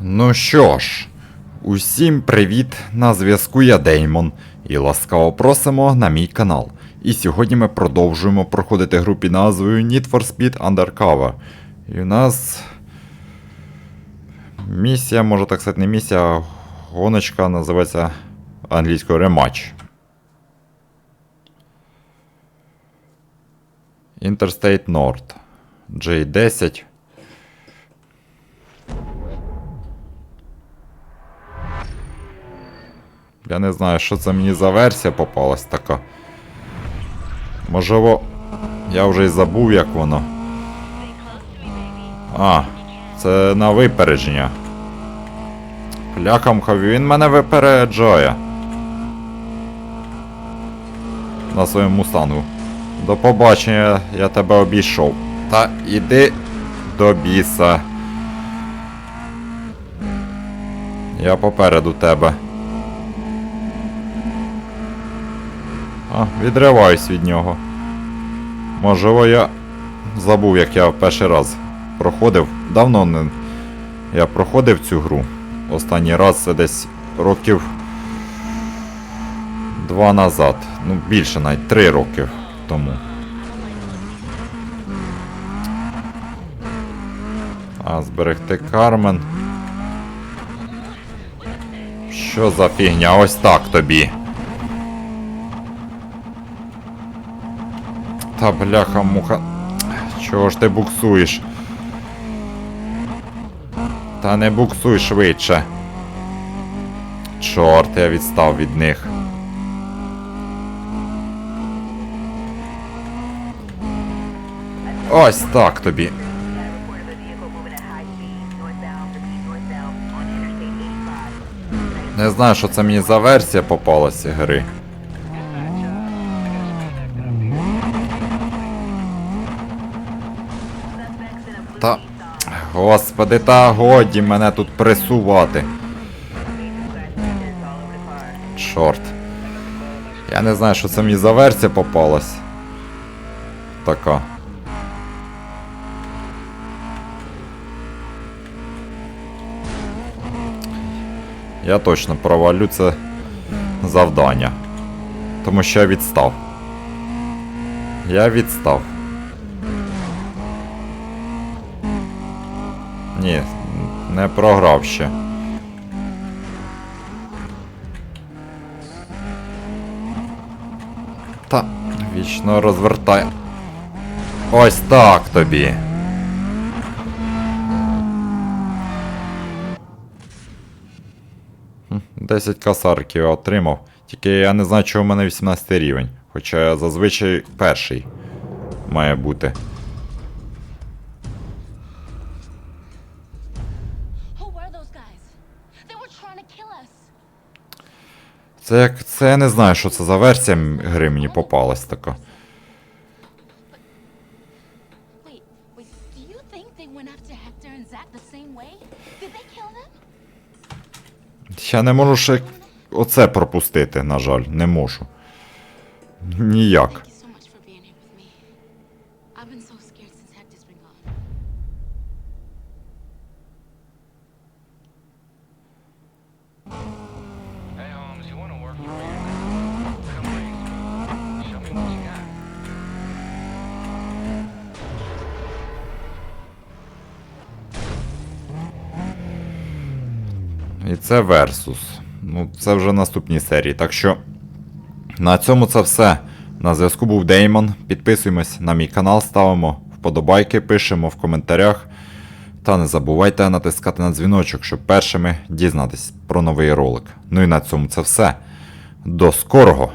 Ну що ж, усім привіт! На зв'язку я Деймон і ласкаво просимо на мій канал. І сьогодні ми продовжуємо проходити гру під назвою Need for Speed Undercover. І у нас місія, може так сказати, не місія, а гоночка називається англійською рематч. Interstate North. J10. Я не знаю, що це мені за версія попалась така. Можливо, я вже й забув, як воно. А, це на випередження. Клякам він мене випереджає. На своєму мустангу. До побачення, я тебе обійшов. Та іди до біса. Я попереду тебе. Відриваюсь від нього. Можливо, я забув, як я перший раз проходив. Давно не. Я проходив цю гру. Останній раз це десь років два назад. Ну, більше навіть три роки тому. А, зберегти Кармен. Що за фігня? Ось так тобі. Та бляха муха. Чого ж ти буксуєш? Та не буксуй швидше. Чорт, я відстав від них. Ось так тобі. Не знаю, що це мені за версія попалася гри. Та. Господи, та годі мене тут пресувати. Чорт. Я не знаю, що це мені за версія попалась. Така. Я точно провалю це завдання. Тому що я відстав. Я відстав. Ні, не програв ще. Та вічно розвертай. Ось так тобі. 10 касарків отримав. Тільки я не знаю, чого в мене 18 рівень. Хоча зазвичай перший має бути. Це як. Це я не знаю, що це за версія гри мені попалась така. Я не можу ще оце пропустити, на жаль, не можу. Ніяк. І це Версус. Ну, це вже наступні серії. Так що на цьому це все. На зв'язку був Деймон. Підписуємось на мій канал, ставимо вподобайки, пишемо в коментарях. Та не забувайте натискати на дзвіночок, щоб першими дізнатись про новий ролик. Ну і на цьому це все. До скорого!